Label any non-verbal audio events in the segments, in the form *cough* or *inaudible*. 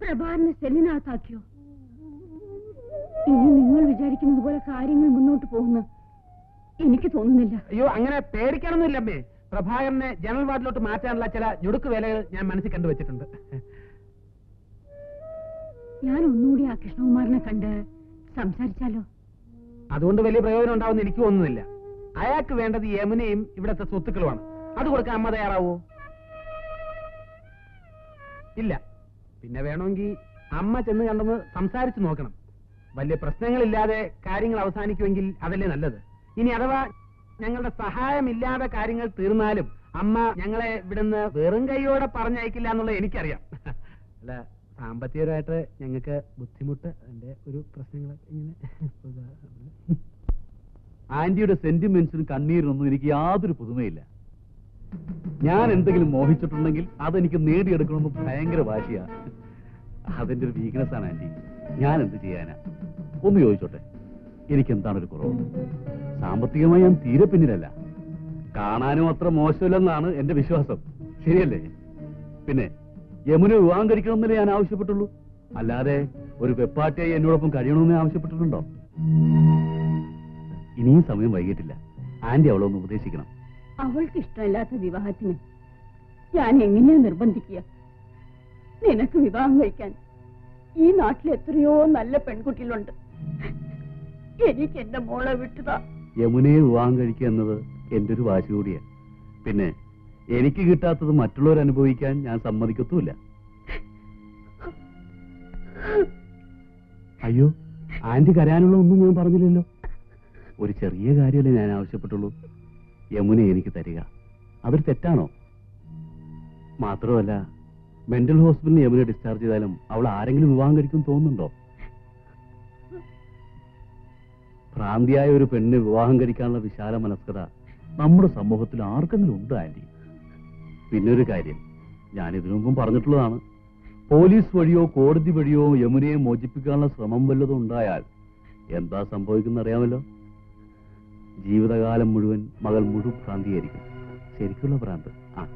പ്രഭാറിനെ സെല്ലിനകത്താക്കിയോ ഇനി നിങ്ങൾ വിചാരിക്കുന്നത് പോലെ കാര്യങ്ങൾ മുന്നോട്ട് പോകുന്ന. എനിക്ക് തോന്നുന്നില്ല. അയ്യോ അങ്ങനെ പേടിക്കണമെന്നില്ല അമ്മേ. പ്രഭാകരനെ ജനറൽ വാർഡിലോട്ട് മാറ്റാനുള്ള ചില ഞുടുക്ക് വേലകൾ ഞാൻ മനസ്സിൽ കണ്ടുവച്ചിട്ടുണ്ട്. ഞാൻ ഒന്നുകൂടി ആ കൃഷ്ണകുമാറിനെ കണ്ട് സംസാരിച്ചാലോ? അതുകൊണ്ട് വലിയ പ്രയോജനം ഉണ്ടാവുന്ന എനിക്ക് തോന്നുന്നില്ല. അയാൾക്ക് വേണ്ടത് യമുനയും ഇവിടത്തെ സ്വത്തുക്കളുമാണ്. അത് കൊടുക്കാൻ അമ്മ തയ്യാറാവോ? ഇല്ല. പിന്നെ വേണമെങ്കിൽ അമ്മ ചെന്ന് കണ്ടെന്ന് സംസാരിച്ചു നോക്കണം. വലിയ പ്രശ്നങ്ങളില്ലാതെ കാര്യങ്ങൾ അവസാനിക്കുമെങ്കിൽ അതല്ലേ നല്ലത്. ഇനി അഥവാ ഞങ്ങളുടെ സഹായമില്ലാതെ കാര്യങ്ങൾ തീർന്നാലും അമ്മ ഞങ്ങളെ ഇവിടുന്ന് വെറും കൈയോടെ പറഞ്ഞയക്കില്ല എന്നുള്ളത് എനിക്കറിയാം. *laughs* അല്ല സാമ്പത്തികമായിട്ട് ഞങ്ങൾക്ക് ബുദ്ധിമുട്ട് അതിന്റെ ഒരു പ്രശ്നങ്ങൾ ഇങ്ങനെ. *laughs* ആന്റിയുടെ സെന്റിമെന്റ്സിനും കണ്ണീരിനൊന്നും എനിക്ക് യാതൊരു പുതുമയില്ല. ഞാൻ എന്തെങ്കിലും മോഹിച്ചിട്ടുണ്ടെങ്കിൽ അതെനിക്ക് നേടിയെടുക്കണമെന്ന് ഭയങ്കര വാശിയാ. അതെന്റെ ഒരു വീക്ക്നെസ് ആണ് ആന്റി ഞാൻ എന്ത് ചെയ്യാനാ? ഒന്ന് ചോദിച്ചോട്ടെ. എനിക്ക് എന്താണ് ഒരു കുറവ്? സാമ്പത്തികമായി ഞാൻ തീരെ പിന്നിലല്ല. കാണാനും അത്ര മോശമില്ലെന്നാണ് എന്റെ വിശ്വാസം. ശരിയല്ലേ? പിന്നെ യമുന വിവാഹം കഴിക്കണമെന്നല്ലേ ഞാൻ ആവശ്യപ്പെട്ടുള്ളൂ? അല്ലാതെ ഒരു വെപ്പാട്ടിയായി എന്നോടൊപ്പം കഴിയണമെന്ന് ആവശ്യപ്പെട്ടിട്ടുണ്ടോ? ഇനിയും സമയം വൈകിട്ടില്ല. ആന്റി അവളൊന്ന് ഉപദേശിക്കണം. അവൾക്ക് ഇഷ്ടമില്ലാത്ത വിവാഹത്തിന് ഞാൻ എങ്ങനെയാ നിർബന്ധിക്കുക? നിനക്ക് വിവാഹം കഴിക്കാൻ ഈ നാട്ടിൽ എത്രയോ നല്ല പെൺകുട്ടികളുണ്ട്. എനിക്ക് എന്റെ മോളെ വിട്ടതാ. യമുനയെ വിവാഹം കഴിക്കുക എന്നത് എന്റെ ഒരു വാശി കൂടിയാ. പിന്നെ എനിക്ക് കിട്ടാത്തത് മറ്റുള്ളവർ അനുഭവിക്കാൻ ഞാൻ സമ്മതിക്കത്തുമില്ല. അയ്യോ ആന്റി കരയാനുള്ള ഒന്നും ഞാൻ പറഞ്ഞില്ലല്ലോ. ഒരു ചെറിയ കാര്യമല്ലേ ഞാൻ ആവശ്യപ്പെട്ടുള്ളൂ. യമുന എനിക്ക് തരിക. അതൊരു തെറ്റാണോ? മാത്രമല്ല മെന്റൽ ഹോസ്പിറ്റലിൽ യമുന ഡിസ്ചാർജ് ചെയ്താലും അവൾ ആരെങ്കിലും വിവാഹം കഴിക്കും തോന്നുന്നുണ്ടോ? ഭ്രാന്തിയായ ഒരു പെണ്ണിന് വിവാഹം കഴിക്കാനുള്ള വിശാല മനസ്കത നമ്മുടെ സമൂഹത്തിൽ ആർക്കെങ്കിലും ഉണ്ട് ആന്റി? പിന്നൊരു കാര്യം ഞാൻ ഇതിനു മുമ്പും പറഞ്ഞിട്ടുള്ളതാണ്. പോലീസ് വഴിയോ കോടതി വഴിയോ യമുനയെ മോചിപ്പിക്കാനുള്ള ശ്രമം വല്ലതും ഉണ്ടായാൽ എന്താ സംഭവിക്കുന്ന അറിയാമല്ലോ ജീവിതകാലം മുഴുവൻ മകൾ മുഴു ഭ്രാന്തിയായിരിക്കും. ശരിക്കുള്ള ഭ്രാന്ത്. ആ.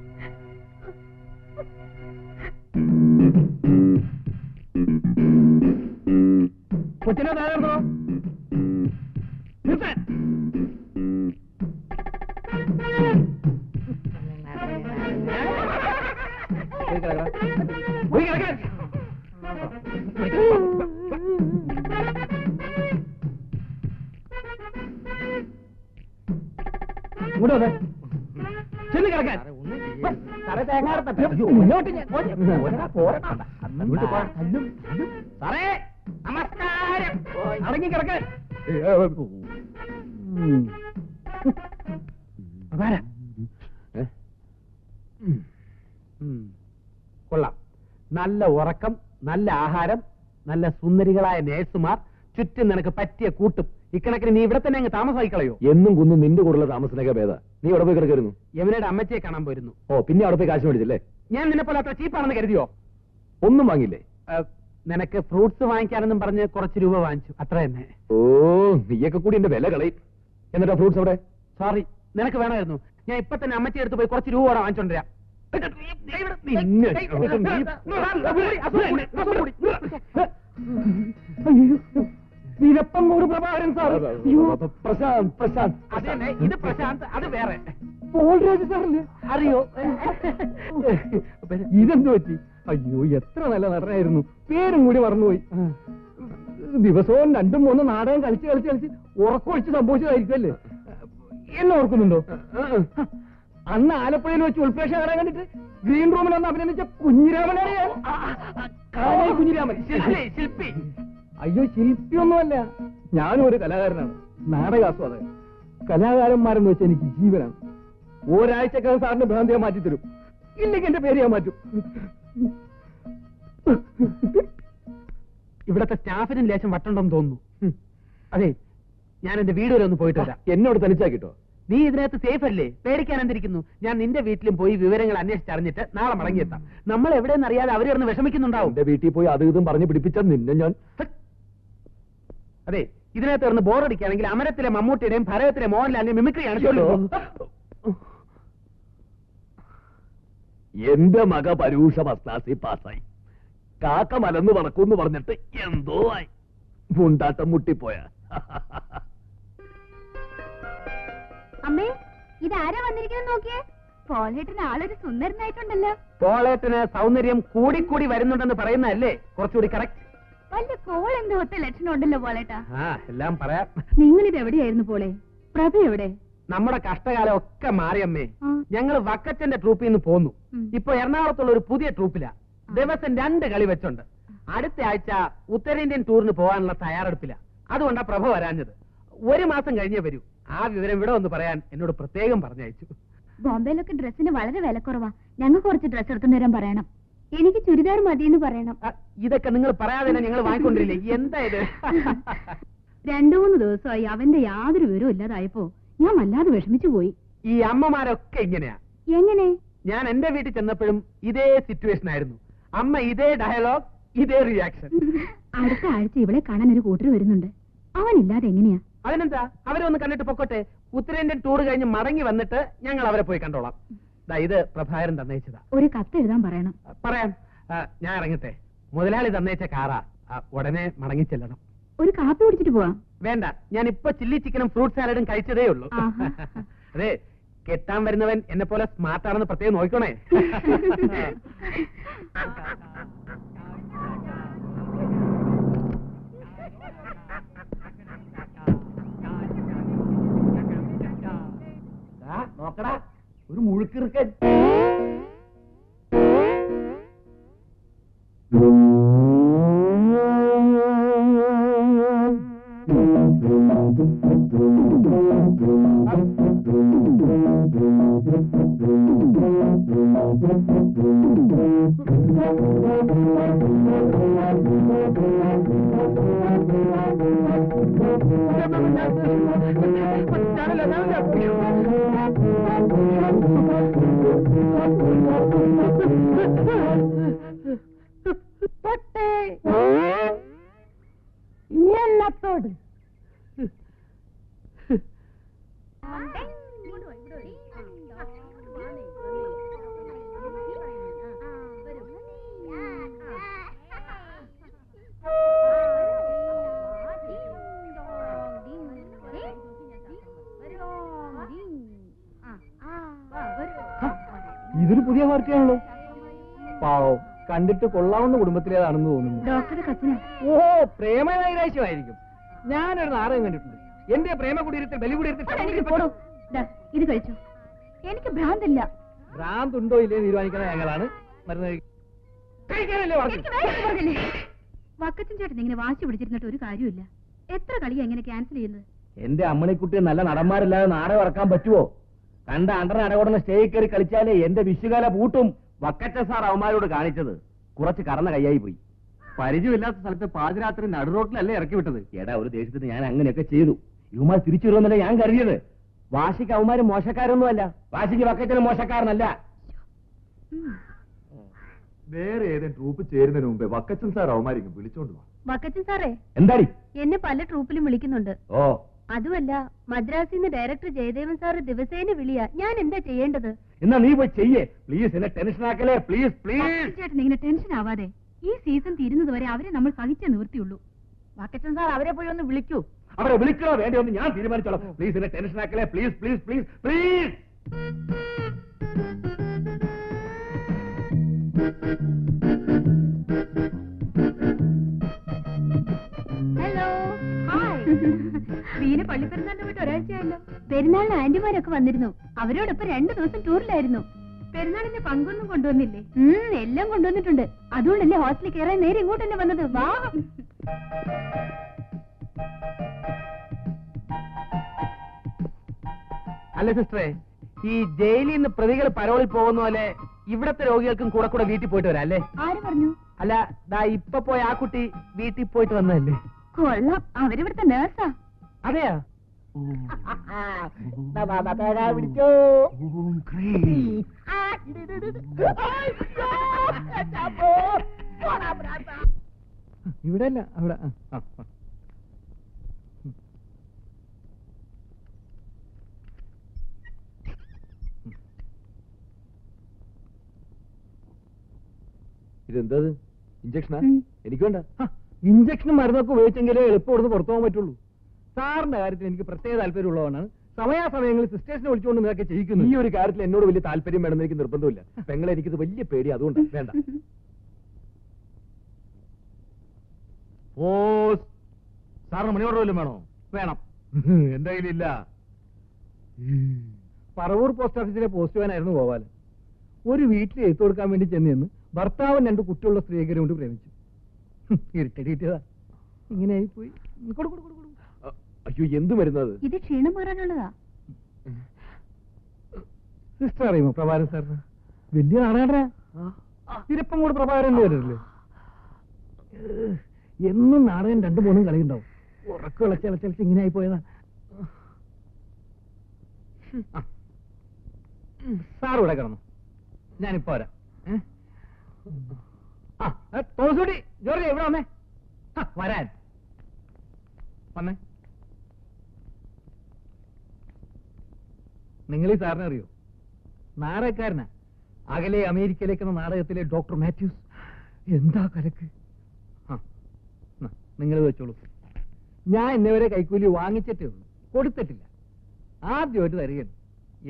കൊച്ചിനെ നിർത്താൻ കിടക്കടാ. വന്നേ. ചെന്ന് കിടക്കാൻ. സാറേ നമസ്കാരം. അടങ്ങി കിടക്കാൻ. കൊള്ളാം. നല്ല ഉറക്കം നല്ല ആഹാരം നല്ല സുന്ദരികളായ നേഴ്സുമാർ ചുറ്റും നിനക്ക് പറ്റിയ കൂട്ടും. ഇക്കണക്കിന് നീ ഇവിടെ തന്നെ അങ്ങ് താമസമായിക്കളയോ എന്നും കുന്നും നിന്റെ കൂടെയുള്ള താമസത്തിനൊക്കെ ഭേദ. നീ അവിടെ പോയി കിടക്കരുന്നു യമുനയുടെ അമ്മച്ചിയെ കാണാൻ പോയിരുന്നു. ഓ പിന്നെ അവിടെ പോയി കാശ് മേടിച്ചില്ലേ? ഞാൻ നിന്നെ പോലെ അത്ര ചീപ്പാണെന്ന് കരുതിയോ? ഒന്നും വാങ്ങില്ലേ നിനക്ക് ഫ്രൂട്ട്സ് വാങ്ങിക്കാനെന്നും പറഞ്ഞ് കുറച്ച് രൂപ വാങ്ങിച്ചു. അത്ര തന്നെ. ഓ നീയൊക്കെ കൂടി എന്റെ വില കളയും. എന്നിട്ടാ ഫ്രൂട്ട്സ് അവിടെ? സോറി നിനക്ക് വേണമായിരുന്നു. ഞാൻ ഇപ്പൊ തന്നെ അമ്മച്ചി എടുത്ത് പോയി കുറച്ച് രൂപ കൂടെ വാങ്ങിച്ചോണ്ടിരാം നിന്നെ. വീരപ്പങ്കോട് പ്രഭാകരൻ സാർ. പ്രശാന്ത് പ്രശാന്ത്. അത് തന്നെ ഇത് പ്രശാന്ത്. അത് വേറെ. പോൾരാജ് സാറല്ലേ? അറിയോ? ഇതെന്ത് പറ്റി? അയ്യോ എത്ര നല്ല നടനായിരുന്നു. പേരും കൂടി മറന്നുപോയി. ദിവസവും രണ്ടും മൂന്നും നാടകം കളിച്ച് കളിച്ച് കളിച്ച് ഉറക്കൊഴിച്ച് സംഭവിച്ചതായിരിക്കുമല്ലേ? എന്നെ ഓർക്കുന്നുണ്ടോ? അന്ന് ആലപ്പുഴയിൽ വെച്ച് ഉൾപ്രേക്ഷ കാണാൻ കണ്ടിട്ട് ഗ്രീൻ റൂമിൽ ഒന്ന് അഭിനന്ദിച്ച കുഞ്ഞിരാമനാണ് ഞാൻ. കുഞ്ഞിരാമൻ. ശില്പി. അയ്യോ ശില്പിയൊന്നുമല്ല. ഞാനും ഒരു കലാകാരനാണ്. നാടകാസ്വാദകൻ. കലാകാരന്മാരെന്ന് വെച്ചാൽ എനിക്ക് ജീവനാണ്. ഒരാഴ്ചക്കകം സാറിന് ഭ്രാന്തിയെ മാറ്റി തരും. ഇല്ലെങ്കിൽ എന്റെ പേര് ഞാൻ മാറ്റും. ഇവിടത്തെ സ്റ്റാഫിനും ലേശം വട്ടുണ്ടെന്ന് തോന്നുന്നു. അതെ ഞാൻ എന്റെ വീട് വരെ ഒന്ന് പോയിട്ട് വരാം. എന്നോട് തനിച്ചാക്കിട്ടോ? നീ ഇതിനകത്ത് സേഫ് അല്ലേ? പേടിക്കാൻ എന്തിരിക്കുന്നു? ഞാൻ നിന്റെ വീട്ടിലും പോയി വിവരങ്ങൾ അന്വേഷിച്ചറിഞ്ഞിട്ട് നാളെ മടങ്ങിയെത്താം. നമ്മൾ എവിടെയെന്ന് അറിയാതെ അവരെ കിടന്ന് വിഷമിക്കുന്നുണ്ടാവും. എന്റെ വീട്ടിൽ പോയി അത് ഇതും പറഞ്ഞു പിടിപ്പിച്ചാൽ നിന്നെ ഞാൻ അതെ ഇതിനകത്ത് കിടന്ന് ബോറടിക്കുകയാണെങ്കിൽ അമരത്തിലെ മമ്മൂട്ടിയുടെയും ഭരതത്തിലെ മോഹൻലാലിന്റെയും മിമിക്രിയാണ്. എന്റെ മക പരൂഷ ഫസ്റ്റ് പാസായി പാസ്സായി. കാക്ക മലന്ന് പറക്കൂന്ന് പറഞ്ഞിട്ട് എന്തോ ആയി. മുണ്ടാട്ടം മുട്ടിപ്പോയ. അമ്മേ ഇതാരാ വന്നിരിക്കുന്നത് നോക്കിയേ? പോളേട്ടന് ആളൊരു സുന്ദരനായിട്ടുണ്ടല്ലോ. പോളേട്ടിന് സൗന്ദര്യം കൂടിക്കൂടി വരുന്നുണ്ടെന്ന് പറയുന്നതല്ലേ? കുറച്ചുകൂടി കറക്റ്റ് വല്ല കോൾ എന്തോ ഒത്ത ലക്ഷണം ഉണ്ടല്ലോ പോളേട്ടാ ആ എല്ലാം പറയാം. ഇത് എവിടെയായിരുന്നു പോളെ? പ്രഭ എവിടെ? നമ്മുടെ കഷ്ടകാലം ഒക്കെ മാറിയമ്മേ. ആ. ഞങ്ങൾ വക്കച്ചന്റെ ട്രൂപ്പിൽ നിന്ന് പോന്നു. ഇപ്പൊ എറണാകുളത്തുള്ള ഒരു പുതിയ ട്രൂപ്പിലാ. ദിവസം രണ്ട് കളി വെച്ചുണ്ട്. അടുത്ത ആഴ്ച ഉത്തരേന്ത്യൻ ടൂറിന് പോകാനുള്ള തയ്യാറെടുപ്പില്ല അതുകൊണ്ടാ പ്രഭ വരാഞ്ഞത്. ഒരു മാസം കഴിഞ്ഞേ വരൂ. ആ വിവരം ഇവിടെ ഒന്ന് പറയാൻ എന്നോട് പ്രത്യേകം പറഞ്ഞയച്ചു. ബോംബെയിലൊക്കെ ഡ്രസ്സിന് വളരെ വിലക്കുറവാ. ഞങ്ങൾ കുറച്ച് ഡ്രസ്സ് എടുത്തു തരാൻ പറയണം. എനിക്ക് ചുരിദാർ മതിയെന്ന് പറയണം. ഇതൊക്കെ നിങ്ങൾ പറയാതെ തന്നെ ഞങ്ങൾ വാങ്ങിക്കൊണ്ടിരില്ലേ? എന്താ ഇത്? രണ്ടു മൂന്ന് ദിവസമായി അവന്റെ യാതൊരു വിവരവും ഇല്ലാതായപ്പോ ഞാൻ വല്ലാതെ വിഷമിച്ചു പോയി. ഈ അമ്മമാരൊക്കെ എങ്ങനെയാ എങ്ങനെ? ഞാൻ എന്റെ വീട്ടിൽ ചെന്നപ്പോഴും ഇതേ സിറ്റുവേഷൻ ആയിരുന്നു. അമ്മ ഇതേ ഡയലോഗ് ഇതേ റിയാക്ഷൻ അടുത്ത ആഴ്ച ഇവളെ കാണാൻ ഒരു കൂട്ടർ വരുന്നുണ്ട്. അവൻ ഇല്ലാതെ എങ്ങനെയാ? അതിനെന്താ? അവരെ ഒന്ന് കണ്ടിട്ട് പൊക്കോട്ടെ. ഉത്തരേന്ത്യൻ ടൂർ കഴിഞ്ഞ് മടങ്ങി വന്നിട്ട് ഞങ്ങൾ അവരെ പോയി കണ്ടോളാം. ഇത് പ്രഭാകരൻ തന്നയിച്ചതാ ഒരു കത്ത് എഴുതാൻ പറയണം. പറയാം. ഞാൻ ഇറങ്ങട്ടെ. മുതലാളി തന്നയിച്ച കാറാ. ഉടനെ മടങ്ങി ചെല്ലണം. ഒരു കാപ്പി കുടിച്ചിട്ട് പോവാം. വേണ്ട. ഞാൻ ഇപ്പൊ ചില്ലി ചിക്കനും ഫ്രൂട്ട് സാലഡും കഴിച്ചതേ ഉള്ളൂ. *laughs* അതെ കെട്ടാൻ വരുന്നവൻ എന്നെ പോലെ സ്മാർട്ട് ആണെന്ന് പ്രത്യേകം നോക്കണേ *laughs* നോക്കടാ. ഒരു മുഴുക്കിറുക്കൻ. ഇതൊരു പുതിയ പാർട്ടിയാണല്ലോ. പാവം കണ്ടിട്ട് കൊള്ളാവുന്ന കുടുംബത്തിലേതാണെന്ന് തോന്നുന്നു. ഡോക്ടറുടെ കസിനാ. ഓ പ്രേമ നൈരാശ്യമായിരിക്കും ഞാനൊരു നാടകം കണ്ടിട്ടുണ്ട്. എന്റെ പ്രേമ കുടീരത്തിൽ ബലി എനിക്ക് പോടോ. ദാ, ഇത് കഴിച്ചു. എനിക്ക് ഭ്രാന്തില്ല. ഭ്രാന്തുണ്ടോ ഇല്ലേ തീരുമാനിക്കുന്ന ഞങ്ങളാണ്. മരുന്ന്? വക്കച്ചൻ ചേട്ടൻ ഇങ്ങനെ വാശി പിടിച്ചിരുന്നിട്ട് ഒരു കാര്യമില്ല എത്ര കളി ഇങ്ങനെ ക്യാൻസൽ ചെയ്യുന്നത്? എന്റെ അമ്മണിക്കുട്ടി നല്ല നടന്മാരില്ലാതെ നാടകം ഇറക്കാൻ പറ്റുമോ കണ്ട അണ്ടർ അടകൊടുന്ന സ്റ്റേജിൽ കയറി കളിച്ചാലേ എന്റെ വിഷുകാല പൂട്ടും വക്കച്ച സാർ അവന്മാരോട് കാണിച്ചത്. കുറച്ച് കറന്ന കൈയായി പോയി. പരിചയമില്ലാത്ത സ്ഥലത്ത് പാതിരാത്രി നടുറോട്ടിലല്ലേ ഇറക്കി വിട്ടത്? എടാ ഒരു ദേശത്തിന് ഞാൻ അങ്ങനെയൊക്കെ ചെയ്തു. ഇവന്മാർ തിരിച്ചു വരുമെന്നല്ലേ ഞാൻ കരുതിയത്. വാശിക്ക് അവന്മാര് മോശക്കാരൊന്നും അല്ല വാശിക്ക് വക്കത്തിന് മോശക്കാരനല്ല. വേറെ ഏതെങ്കിലും ട്രൂപ്പ് ചേരുന്നതിന് മുമ്പേ വക്കച്ചൻ സാർ അവന്മാരിക്കും വിളിച്ചോണ്ട് വാ. വക്കച്ചൻ സാറേ എന്താടി? എന്നെ പല ട്രൂപ്പിലും വിളിക്കുന്നുണ്ട്. ഓ. അതുമല്ല മദ്രാസിൽ നിന്ന് ഡയറക്ടർ ജയദേവൻ സാറ് ദിവസേന വിളിയാ. ഞാൻ എന്താ ചെയ്യേണ്ടത്? എന്നാ നീ പോയി ചെയ്യേ. പ്ലീസ് എന്നെ ടെൻഷൻ ആക്കലേ പ്ലീസ് പ്ലീസ് വക്കച്ചൻ ചേട്ടൻ ഇങ്ങനെ ടെൻഷൻ ആവാതെ. ഈ സീസൺ തീരുന്നത് വരെ അവരെ നമ്മൾ സഹിച്ചേ നിവൃത്തിയുള്ളൂ. വാക്കറ്റൻ സാർ അവരെ പോയി ഒന്ന് വിളിക്കൂ. അവരെ വിളിക്കണോ? വേണ്ടി ഒന്ന് ഞാൻ തീരുമാനിച്ചോളാം. പ്ലീസ് എന്നെ tension ആക്കലേ please please please please. Hello. Hi. *laughs* Veena പള്ളിപ്പെരുന്നാളിന് വിട്ട് ഒരാഴ്ചയായല്ലോ. പെരുന്നാളിന് ആന്റിമാരൊക്കെ വന്നിരുന്നു. അവരോടൊപ്പം രണ്ടു ദിവസം ടൂറിലായിരുന്നു പെരുന്നാളിന്റെ പങ്കൊന്നും കൊണ്ടുവന്നില്ലേ? എല്ലാം കൊണ്ടുവന്നിട്ടുണ്ട്. അതുകൊണ്ടല്ലേ ഹോസ്റ്റലിൽ കയറാൻ നേരെ ഇങ്ങോട്ട് തന്നെ വന്നത്. വാ. അല്ല സിസ്റ്ററെ ഈ ജയിലിൽ നിന്ന് പ്രതികൾ പരോളിൽ പോകുന്ന പോലെ ഇവിടത്തെ രോഗികൾക്കും കൂടെ കൂടെ വീട്ടിൽ പോയിട്ട് വരാം അല്ലേ? ആര് പറഞ്ഞു? അല്ല ദാ ഇപ്പൊ പോയ ആ കുട്ടി വീട്ടിൽ പോയിട്ട് വന്നതല്ലേ? കൊള്ളാം. അവരിവിടുത്തെ നേഴ്സാ അതെയാ? ഇവിടെ അല്ല അവിടെ. ആ, ആ, ആ. ഇതെന്തത്? ഇഞ്ചക്ഷനാ? എനിക്ക് വേണ്ട. ഇഞ്ചക്ഷനും മരുന്നൊക്കെ ഉപയോഗിച്ചെങ്കിലേ എളുപ്പം ഇവിടുന്ന് പുറത്തു പോകാൻ പറ്റുള്ളൂ. സാറിന്റെ കാര്യത്തിൽ എനിക്ക് പ്രത്യേക താല്പര്യമുള്ളതാണ്. സമയാസമയങ്ങളിൽ സിസ്റ്റേഴ്സിനെ വിളിച്ചുകൊണ്ട് ഇതൊക്കെ ചെയ്യിക്കുന്നു. ഈ ഒരു കാര്യത്തിൽ എന്നോട് വലിയ താല്പര്യം വേണമെന്ന് എനിക്ക് നിർബന്ധമില്ല. പെങ്ങളെ എനിക്കിത് വലിയ പേടി അതുകൊണ്ട് വേണ്ട. ഓ സാറിന് മണിയോട് വല്ലതും വേണോ? വേണം. *laughs* എന്റെ കയ്യിലില്ല. പറവൂർ പോസ്റ്റ് ഓഫീസിലെ പോസ്റ്റ്മാനായിരുന്നു ഗോപാലൻ ഒരു വീട്ടിൽ എഴുത്തു കൊടുക്കാൻ വേണ്ടി ചെന്ന് നിന്ന് ഭർത്താവും രണ്ട് കുട്ടിയുള്ള സ്ത്രീകരും കൊണ്ട് പ്രേമിച്ചു. ഇരുട്ടടി കിട്ടിയതാ. ഇങ്ങനെയായി പോയി കൊടു, കൊടു, കൊടു, കൊടു. അ- അയ്യോ എന്ത് മരുന്നത് ഇത് ക്ഷീണം മാറാനുള്ളതാ. സിസ്റ്റർ അറിയുമോ പ്രഭാകരൻ സാറിന്? വലിയ നാടകരാ തിരപ്പം കൂടെ പ്രഭാകരൻ വരില്ലേ എന്നും നാടകം രണ്ടു മൂന്നും കളിയുണ്ടാവും. ഉറക്കം ഇളച്ചളച്ചളച്ച് ഇങ്ങനെ ആയി പോയതാ സാർ ഇവിടെ കിടന്നു. ഞാനിപ്പോ വരാം? ആ തോസുടി ജോർജ് എവിടെ വന്നേ? വരാൻ. വന്നേ. നിങ്ങൾ ഈ സാറിനെ അറിയോ? നാടകക്കാരനാ. അകലെ അമേരിക്കയിലേക്ക് എന്ന നാടകത്തിലെ ഡോക്ടർ മാത്യൂസ്. എന്താ കലക്ക്? നിങ്ങൾ വെച്ചോളൂ. ഞാൻ ഇന്നവരെ കൈക്കൂലി വാങ്ങിച്ചിട്ടേ ഉള്ളൂ. കൊടുത്തിട്ടില്ല. ആദ്യമായിട്ട് തരികയാണ്.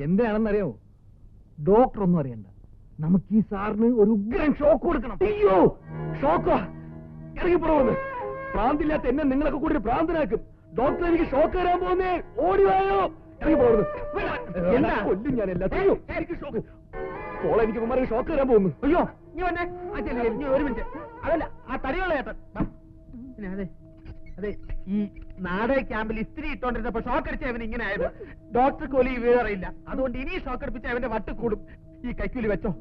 എന്തിനാണെന്നറിയാമോ ഡോക്ടർ ഒന്നും അറിയണ്ട. നമുക്ക് ഈ സാറിന് ഒരു ഉഗ്രൻ ഷോക്ക് കൊടുക്കണം. അയ്യോ! ഷോക്കോ? ഇറങ്ങി പോടുന്നു ഭ്രാന്തില്ലാത്ത എന്നെ നിങ്ങളൊക്കെ കൂടി ഭ്രാന്തനാക്കും ഡോക്ടർ എനിക്ക് ഷോക്ക് തരാൻ പോകുന്നേ. ഓടി വായോ! ഇറങ്ങി പോടുന്നു എന്താ? കൊല്ലും ഞാൻ എല്ലാത്തിനും എനിക്ക് പോളെ എനിക്ക് കുമാരൻ ഷോക്ക് തരാൻ പോകുന്നു. അയ്യോ നീ വന്നേ. ഒരു മിനിറ്റ്. അതല്ല ആ തടിയുള്ള ഏട്ടൻ. പിന്നെ അതെ അതെ ഈ നാടക ക്യാമ്പിൽ ഇസ്ത്രി ഇട്ടോണ്ടിരുന്നപ്പോ ഷോക്ക് അടിച്ച അവൻ ഇങ്ങനെ ആയത്. ഡോക്ടർ കോലി അറിയില്ല. അതുകൊണ്ട് ഇനി ഷോക്ക് അടിപ്പിച്ച അവന്റെ വട്ട് കൂടും. ഈ കൈക്കൂലി വെച്ചോ.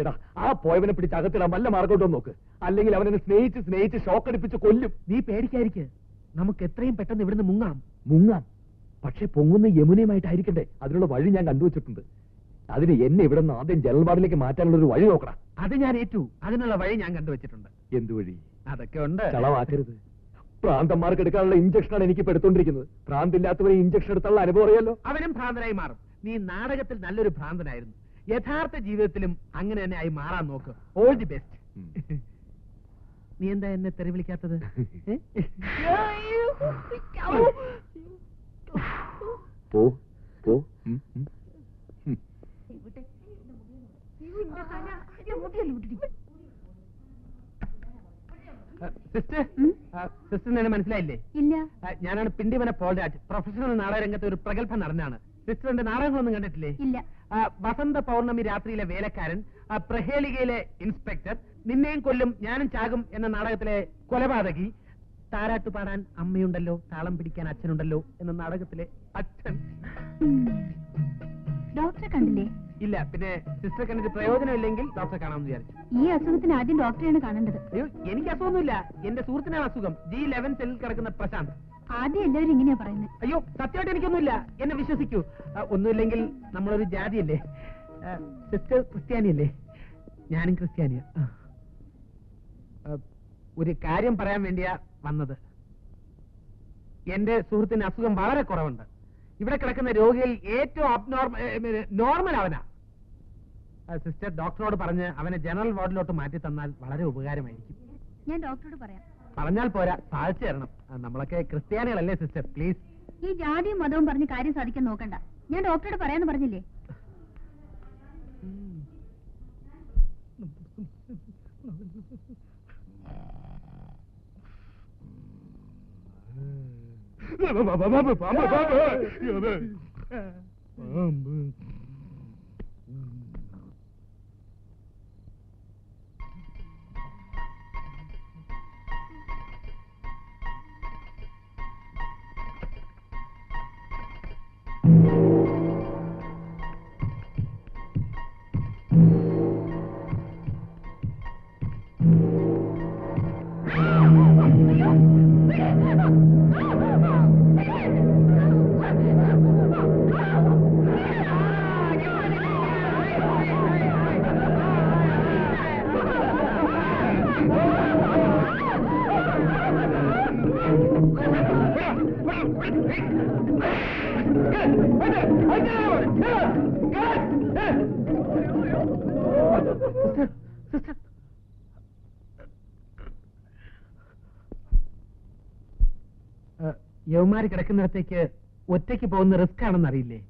എടാ ആ പോയവനെ പിടിച്ച് അകത്തിടാൻ വല്ല മാർഗോട്ടോ നോക്ക്. അല്ലെങ്കിൽ അവനെ സ്നേഹിച്ച് സ്നേഹിച്ച് ഷോക്ക് അടിപ്പിച്ച് കൊല്ലും. നീ പേടിക്കാരിക്ക് നമുക്ക് എത്രയും പെട്ടെന്ന് ഇവിടുന്ന് മുങ്ങാം. മുങ്ങാം? പക്ഷെ പൊങ്ങുന്ന യമുനയുമായിട്ടായിരിക്കട്ടെ അതിനുള്ള വഴി ഞാൻ കണ്ടുവച്ചിട്ടുണ്ട്. അതിന് എന്നെ ഇവിടെ നിന്ന് ആദ്യം ജനറൽ മാറ്റാനുള്ള ഒരു വഴി നോക്കണം. അത് ഞാൻ ഏറ്റു. അതിനുള്ള വഴി ഞാൻ കണ്ടുവച്ചിട്ടുണ്ട്. എന്ത് വഴി? അതൊക്കെ ഉണ്ട്. ചളവാക്കരുത്. പ്രാന്തന്മാർക്ക് എടുക്കാനുള്ള ഇഞ്ചക്ഷനാണ് എനിക്ക് എടുത്തോണ്ടിരിക്കുന്നത്. ഭ്രാന്തില്ലാത്തവരെ ഇഞ്ചക്ഷൻ എടുത്തുള്ള അനുഭവം അറിയാലോ? അവനും ഭ്രാന്തനായി മാറും. നീ നാടകത്തിൽ നല്ലൊരു ഭ്രാന്തനായിരുന്നു. യഥാർത്ഥ ജീവിതത്തിലും അങ്ങനെ തന്നെ ആയി മാറാൻ നോക്ക്. ഓൾ ദി ബെസ്റ്റ് നീ എന്താ എന്നെ തെറി വിളിക്കാത്തത്? *laughs* പോ പോ. സിസ്റ്ററിന് മനസ്സിലായില്ലേ? ഇല്ല. ഞാനാണ് പിണ്ടിമന പോൾരാജ് പ്രൊഫഷണൽ നാടകരംഗത്തെ ഒരു പ്രഗത്ഭ നടനാണ് സിസ്റ്ററിന്റെ നാടകങ്ങളൊന്നും കണ്ടിട്ടില്ലേ? ഇല്ല. വസന്ത പൗർണമി രാത്രിയിലെ വേലക്കാരൻ ആ, പ്രഹേളികയിലെ ഇൻസ്പെക്ടർ നിന്നെയും കൊല്ലും ഞാനും ചാകും എന്ന നാടകത്തിലെ കൊലപാതകി താരാട്ട് പാടാൻ അമ്മയുണ്ടല്ലോ താളം പിടിക്കാൻ അച്ഛനുണ്ടല്ലോ എന്ന നാടകത്തിലെ അച്ഛൻ. ഡോക്ടറെ കണ്ടില്ലേ? ഇല്ല പിന്നെ സിസ്റ്റർ കണ്ടിട്ട് പ്രയോജനമില്ലെങ്കിൽ ഡോക്ടറെ കാണാമെന്ന് വിചാരിച്ചു. ഈ അസുഖത്തിന് ആദ്യം ഡോക്ടറെയാണ് കാണേണ്ടത്. അയ്യോ എനിക്ക് അസുഖമൊന്നുമില്ല. എന്റെ സുഹൃത്തിനാണ് അസുഖം. ജി ലെവൻ സെല്ലിൽ കിടക്കുന്ന പ്രശാന്ത്. ആദ്യം എല്ലാവരും ഇങ്ങനെയാ പറയുന്നത്. അയ്യോ സത്യമായിട്ട് എനിക്കൊന്നുമില്ല. എന്നെ വിശ്വസിക്കൂ. ആ, ഒന്നുമില്ലെങ്കിൽ നമ്മളൊരു ജാതിയല്ലേ? ആ, സിസ്റ്റർ ക്രിസ്ത്യാനിയല്ലേ? ഞാനും ക്രിസ്ത്യാനിയാ. ആ. ആ, ഒരു കാര്യം പറയാൻ വേണ്ടിയാ വന്നത്. എന്റെ സുഹൃത്തിന് അസുഖം വളരെ കുറവുണ്ട്. ഇവിടെ കിടക്കുന്ന രോഗിയിൽ ഏറ്റവും അബ്നോർമൽ നോർമൽ അവനാ. സിസ്റ്റർ ഡോക്ടറോട് പറഞ്ഞ് അവനെ ജനറൽ വാർഡിലോട്ട് മാറ്റി തന്നാൽ വളരെ ഉപകാരമായിരിക്കും. ഞാൻ ഡോക്ടറോട് പറയാം. പറഞ്ഞാൽ പോരാ സാധിച്ചു തരണം. നമ്മളൊക്കെ ക്രിസ്ത്യാനികളല്ലേ സിസ്റ്റർ പ്ലീസ് ഈ ജാതിയും മതവും പറഞ്ഞ് കാര്യം സാധിക്കാൻ നോക്കണ്ട. ഞാൻ ഡോക്ടറോട് പറയാന്ന് പറഞ്ഞില്ലേ? பாம்பு பாம்பு. பாம்பு பாம்பு. യവന്മാര് കിടക്കുന്നിടത്തേക്ക് ഒറ്റയ്ക്ക് പോകുന്ന റിസ്ക് ആണെന്ന് അറിയില്ലേ?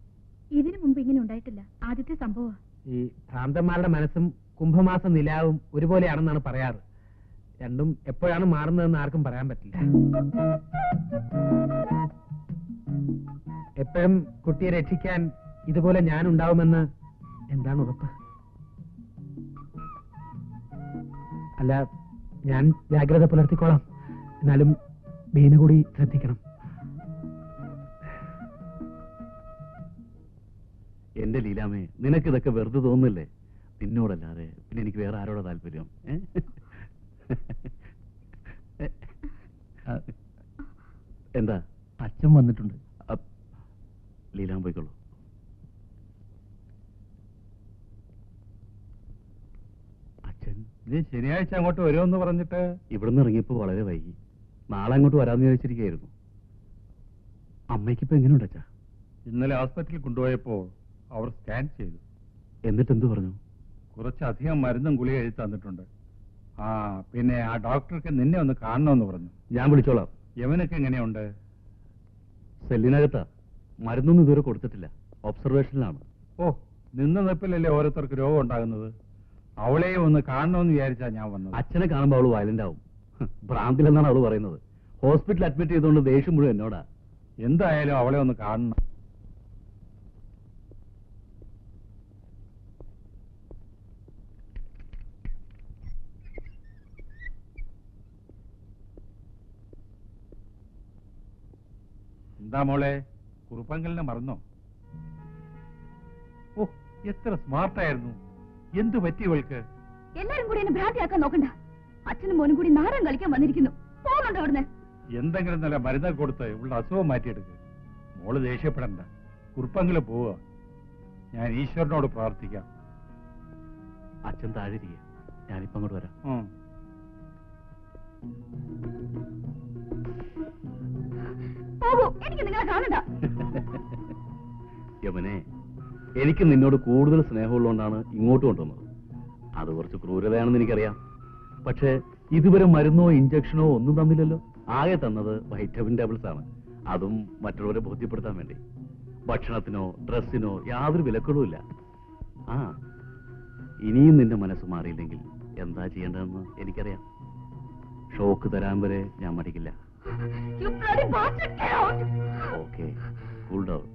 ഇതിനു മുമ്പ് ഇങ്ങനെ ഉണ്ടായിട്ടില്ല. ആദ്യത്തെ സംഭവം ഈ ഭ്രാന്തന്മാരുടെ മനസ്സും കുംഭമാസ നിലാവും ഒരുപോലെയാണെന്നാണ് പറയാറ്. രണ്ടും എപ്പോഴാണ് മാറുന്നതെന്ന് ആർക്കും പറയാൻ പറ്റില്ല. എപ്പോഴും കുട്ടിയെ രക്ഷിക്കാൻ ഇതുപോലെ ഞാൻ ഉണ്ടാവുമെന്ന് എന്താണ് ഉറപ്പ്? അല്ല ഞാൻ ജാഗ്രത പുലർത്തിക്കോളാം. എന്നാലും ബീന കൂടി ശ്രദ്ധിക്കണം. എന്റെ ലീലാമേ നിനക്ക് ഇതൊക്കെ വെറുതെ തോന്നില്ലേ നിന്നോടല്ലാതെ പിന്നെ എനിക്ക് വേറെ ആരോടാ താല്പര്യം? എന്താ? അച്ഛൻ വന്നിട്ടുണ്ട്. ലീലാം ലീലാൻ പോയിക്കോളൂ. അച്ഛൻ. നീ ശനിയാഴ്ച അങ്ങോട്ട് വരുമെന്ന് പറഞ്ഞിട്ട് ഇവിടുന്ന് ഇറങ്ങിയപ്പോ വളരെ വൈകി. നാളെ അങ്ങോട്ട് വരാമെന്ന് ചോദിച്ചിരിക്കുന്നു അമ്മയ്ക്കിപ്പോ എങ്ങനെയുണ്ട് അച്ഛാ? ഇന്നലെ ഹോസ്പിറ്റലിൽ കൊണ്ടുപോയപ്പോൾ അവർ സ്കാൻ ചെയ്തു. എന്നിട്ട് എന്ത് പറഞ്ഞു? കുറച്ചധികം മരുന്നും ഗുളിക എഴുതി തന്നിട്ടുണ്ട്. ആ പിന്നെ ആ ഡോക്ടർക്ക് നിന്നെ ഒന്ന് കാണണമെന്ന് പറഞ്ഞു. ഞാൻ വിളിച്ചോളാം. യവനൊക്കെ എങ്ങനെയുണ്ട്? സെല്ലിനകത്താ. മരുന്നൊന്നും ഇതുവരെ കൊടുത്തിട്ടില്ല. ഒബ്സർവേഷനിലാണ്. ഓ നിന്ന നിപ്പിലല്ലേ ഓരോരുത്തർക്ക് രോഗം ഉണ്ടാകുന്നത്? അവളെയും ഒന്ന് കാണണമെന്ന് വിചാരിച്ചാ ഞാൻ വന്നത്. അച്ഛനെ കാണുമ്പോൾ അവൾ വയലന്റ് ആവും. ഭ്രാന്തിലെന്നാണ് അവൾ പറയുന്നത്. ഹോസ്പിറ്റലിൽ അഡ്മിറ്റ് ചെയ്തുകൊണ്ട് ദേഷ്യം മുഴുവൻ എന്നോടാ. എന്തായാലും അവളെ ഒന്ന് കാണണം. എന്താ മോളെ? കുറുപ്പങ്കലിനെ മറന്നോ? ഓ എത്ര സ്മാർട്ടായിരുന്നു എന്തു പറ്റി ഇവൾക്ക്? എല്ലാരും കൂടി എന്നെ ഭ്രാന്തിയാക്കാൻ നോക്കണ്ട. അച്ഛനും മോനും കൂടി നാടൻ കളിക്കാൻ വന്നിരിക്കുന്നു. പോകുന്നുണ്ടോ അവിടുന്ന്? എന്തെങ്കിലും നല്ല മരുന്ന് കൊടുത്ത് ഇവളുടെ അസുഖം മാറ്റിയെടുക്ക്. മോൾ ദേഷ്യപ്പെടണ്ട. കുറുപ്പങ്കിൽ പോവുക. ഞാൻ ഈശ്വരനോട് പ്രാർത്ഥിക്കാം. അച്ഛൻ താഴെ ഞാനിപ്പോ അങ്ങോട്ട് വരാം. പോകൂ. എനിക്ക് നിങ്ങളെ കാണണ്ട. *laughs* എനിക്ക് നിന്നോട് കൂടുതൽ സ്നേഹമുള്ളതുകൊണ്ടാണ് ഇങ്ങോട്ട് കൊണ്ടുവന്നത്. അത് കുറച്ച് ക്രൂരതയാണെന്ന് എനിക്കറിയാം. പക്ഷേ ഇതുവരെ മരുന്നോ ഇഞ്ചക്ഷനോ ഒന്നും തന്നില്ലല്ലോ. ആകെ തന്നത് വൈറ്റമിൻ ടാബ്ലറ്റ്സ് ആണ് അതും മറ്റുള്ളവരെ ബോധ്യപ്പെടുത്താൻ വേണ്ടി. ഭക്ഷണത്തിനോ ഡ്രസ്സിനോ യാതൊരു വിലക്കുകളുമില്ല ആ ഇനിയും നിന്റെ മനസ്സ് മാറിയില്ലെങ്കിൽ എന്താ ചെയ്യേണ്ടതെന്ന് എനിക്കറിയാം. ഷോക്ക് തരാൻ വരെ ഞാൻ മടിക്കില്ല. You bloody bastard, get out! Okay, cool down.